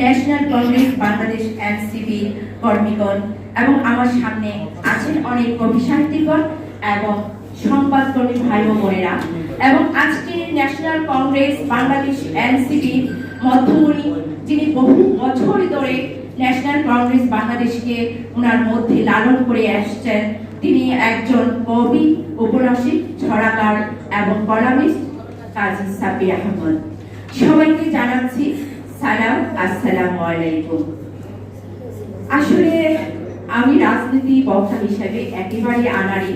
National Congress Bangladesh NCP কর্মীগণ এবং আমার সামনে আছেন অনেক কবি সাহিত্যিকগণ এবং সংবাদকর্মী ভাই বোনেরা। এবং আজকে ন্যাশনাল কংগ্রেস বাংলাদেশ এনসিপি মধ্যমণি, যিনি বহু বছর ধরে ন্যাশনাল কংগ্রেস বাংলাদেশকে ওনার মধ্যে লালন করে আসছেন, তিনি একজন কবি, উপন্যাসিক, ছড়াকার এবং কলামিস্ট কাজী সাব্বির আহমদ। সবাইকে জানাচ্ছি সালাম, আসসালামু আলাইকুম। আসলে আমি রাজনীতি বক্তা হিসেবে একেবারে আনারি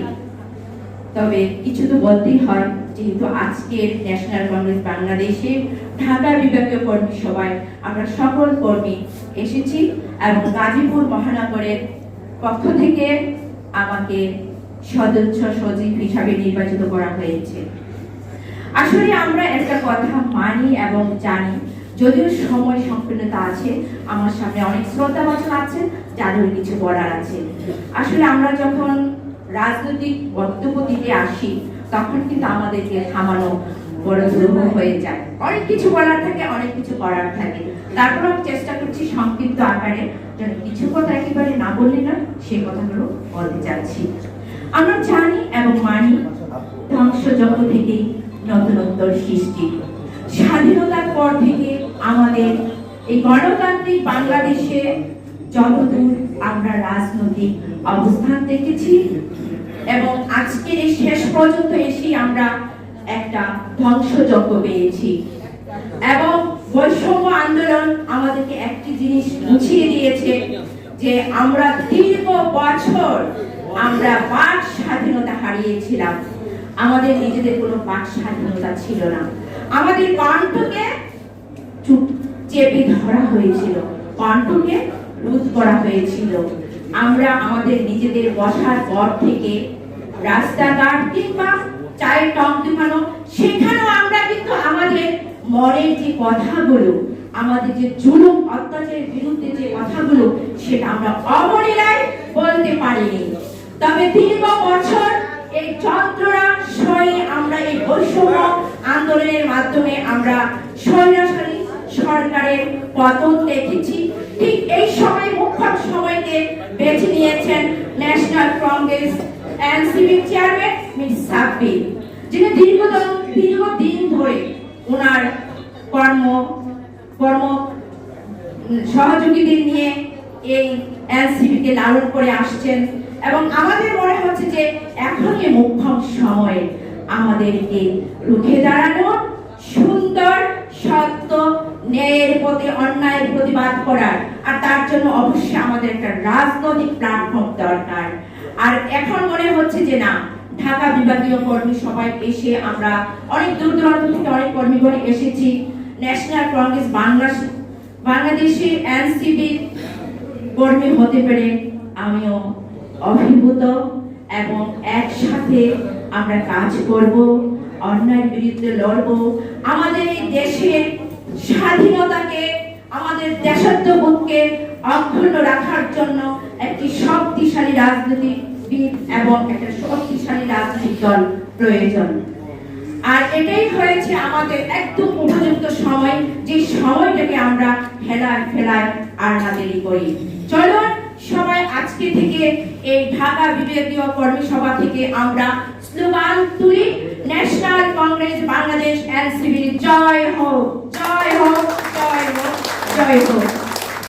তবে কিছু তো বলতেই হয়, যেহেতু আজকের ন্যাশনাল কংগ্রেস বাংলাদেশে ঢাকা বিভাগীয় কর্মী সভায় আমরা সকল কর্মী এসেছি এবং গাজীপুর মহানগরের পক্ষ থেকে আমাকে সদস্য সচিব হিসাবে নির্বাচিত করা হয়েছে। আসলে আমরা একটা কথা মানি এবং জানি যদিও সময় সম্পূর্ণতা আছে, আমার সামনে অনেক শ্রদ্ধা বচন আছেন যাদের কিছু বলার আছে। আসলে আমরা যখন রাজনৈতিক বক্তব্য দিতে আসি, তখন কিন্তু আমাদেরকে থামানো বড় দুরূহ হয়ে যায়। অনেক কিছু বলার থাকে, অনেক কিছু করার থাকে। তারপর আমি চেষ্টা করছি সংক্ষিপ্ত আকারে যেন কিছু কথা একেবারে না বললে না, সেই কথাগুলো বলতে চাচ্ছি। আমরা জানি এবং মানি ধ্বংসযজ্ঞ থেকেই নতুনত্বর সৃষ্টি। স্বাধীনতার পর থেকে আমাদের এই গণতান্ত্রিক বাংলাদেশে যতদূর আমরা রাজনৈতিক অবস্থান দেখেছি এবং আজকের শেষ পর্যন্ত এসে আমরা একটা ধ্বংসযজ্ঞ পেয়েছি। এবং বৈষম্য আন্দোলন আমাদেরকে একটি জিনিস বুঝিয়ে দিয়েছে যে আমরা দীর্ঘ বছর আমরা বাক স্বাধীনতা হারিয়েছিলাম। আমাদের নিজেদের কোনো বাক স্বাধীনতা ছিল না। আমাদের কণ্ঠকে চুপ ধরা হয়েছিল। করা হয়েছিল। আমরা আমাদের নিজেদের বসার পর থেকে রাস্তাঘাট কিংবা চায়ের টক সেখানেও আমরা কিন্তু আমাদের মনের যে কথাগুলো, আমাদের যে জুলুম, অত্যাচারের বিরুদ্ধে যে কথাগুলো, সেটা আমরা অবলীলায় বলতে পারিনি। তবে দীর্ঘ বছর এই যন্ত্রণা সয়ে আমরা এই বৈষম্য আন্দোলনের মাধ্যমে আমরা স্বৈরাচারী সরকারের পতন দেখেছি। ঠিক এই সময় মুখ্য সময়কে বেছে নিয়েছেন national congress NCP chairman Miss Sabbir যিনি দীর্ঘদিন দীর্ঘদিন ধরে ওনার কর্ম কর্ম সহযোগীদের নিয়ে এই এনসিপি কে লালন করে আসছেন এবং আমাদের মনে হচ্ছে যে এখনই মুখ্যম সময় আমাদেরকে রুখে দাঁড়ানোর সুন্দর সত্য ন্যায়ের প্রতি, অন্যায়ের প্রতিবাদ করার আর তার জন্য অবশ্যই আমাদের একটা রাজনৈতিক প্ল্যাটফর্ম দরকার। আর এখন মনে হচ্ছে যে না, ঢাকা বিভাগীয় কর্মী সবাই এসে আমরা অনেক দূর দূরান্ত থেকে অনেক কর্মীগণ এসেছি। ন্যাশনাল কংগ্রেস বাংলা বাংলাদেশে এনসিপি কর্মী হতে পেরে আমিও অভিভূত এবং একসাথে আমরা কাজ করব। অন্যায়ের বিরুদ্ধে লড়ব। আমাদের এই দেশের স্বাধীনতাকে, আমাদের দেশাত্মবোধকে অক্ষুণ্ণ রাখার জন্য একটি শক্তিশালী রাজনীতিবিদ এবং একটা শক্তিশালী রাজনৈতিক দল প্রয়োজন। আর এটাই হয়েছে আমাদের একদম উপযুক্ত সময়, যে সময়টাকে আমরা হেলায় ফেলায় আর করি। চলুন সবাই আজকে থেকে এই ঢাকা বিভাগীয় কর্মী সভা থেকে আমরা স্লোগান তুলি। Bangladesh and Sivir. Joy ho! Joy ho! Joy ho! Joy ho!